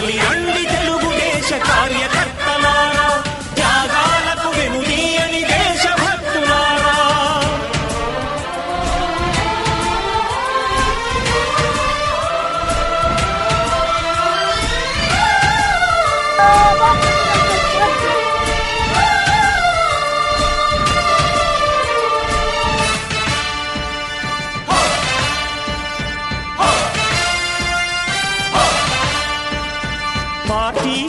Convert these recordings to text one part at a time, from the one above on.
కదలి రండి తెలుగుదేశ కార్యక్రమం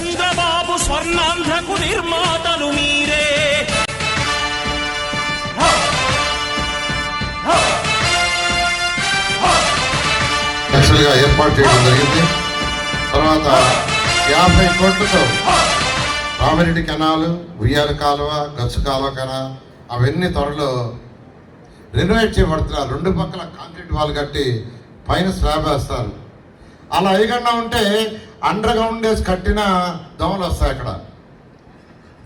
చంద్రబాబు స్వర్ణాంధ్రకు నిర్మాతలు మీరే. యాక్చువల్గా ఏర్పాటు చేయడం జరిగింది. తర్వాత యాభై కోట్లతో రామిరెడ్డి కెనాలు ఉయ్యాల కాలువ గచ్చు కాలువ కెనాల్ అవన్నీ త్వరలో రెనోవేట్ చేయబడుతున్నారు రెండు పక్కల కాంక్రీట్ వాళ్ళు కట్టి పైన స్లాబ్ వేస్తారు. అలా అయ్యకుండా ఉంటే అండర్గా ఉండేసి వేసి కట్టిన దోమలు వస్తాయి అక్కడ.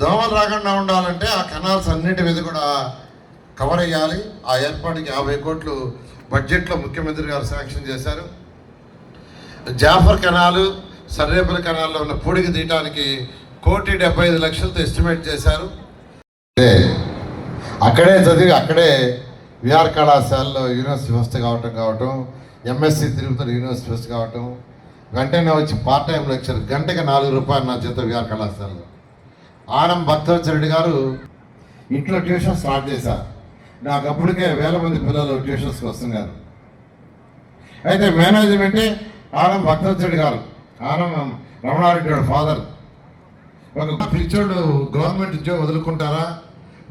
దోమలు రాకుండా ఉండాలంటే ఆ కెనాల్స్ అన్నిటి మీద కూడా కవర్ అయ్యాలి. ఆ ఏర్పాటుకి యాభై కోట్లు బడ్జెట్లో ముఖ్యమంత్రి గారు శాంక్షన్ చేశారు. జాఫర్ కెనాలు సర్రేపల్లి కెనాల్లో ఉన్న పూడికి తీయటానికి కోటి డెబ్బై ఐదు లక్షలతో ఎస్టిమేట్ చేశారు. అక్కడే చదివి అక్కడే విఆర్ కళాశాలలో యూనివర్సిటీ ఫస్ట్ కావటం కావటం ఎంఎస్సి తిరుపతి యూనివర్సిటీ ఫస్ట్ కావటం వెంటనే వచ్చి పార్ట్ టైం లెక్చర్ గంటకి నాలుగు రూపాయలు నా జీతం విఆర్ కళాశాలలో. ఆనం భక్తవచ్చరెడ్డి గారు ఇంట్లో ట్యూషన్ స్టార్ట్ చేశారు. నాకు అప్పటికే వేల మంది పిల్లలు ట్యూషన్స్కి వస్తున్నారు. అయితే మేనేజ్మెంటే ఆనం భక్తవచ్చరెడ్డి గారు ఆనం రమణారెడ్డి గారు ఫాదర్ ఒక పిచ్చోడు గవర్నమెంట్ ఉద్యోగం వదులుకుంటారా?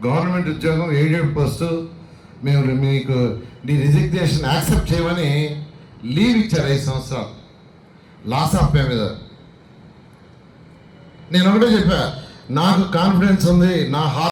గవర్నమెంట్ ఉద్యోగం ఎయిడెడ్ పోస్ట్ మేము మీకు నీ రిజిగ్నేషన్ యాక్సెప్ట్ చేయమని లీవ్ ఇచ్చారు ఐదు సంవత్సరాలు. లాస్ ఆఫ్ మీద నేను ఒకటే చెప్పా నాకు కాన్ఫిడెన్స్ ఉంది నా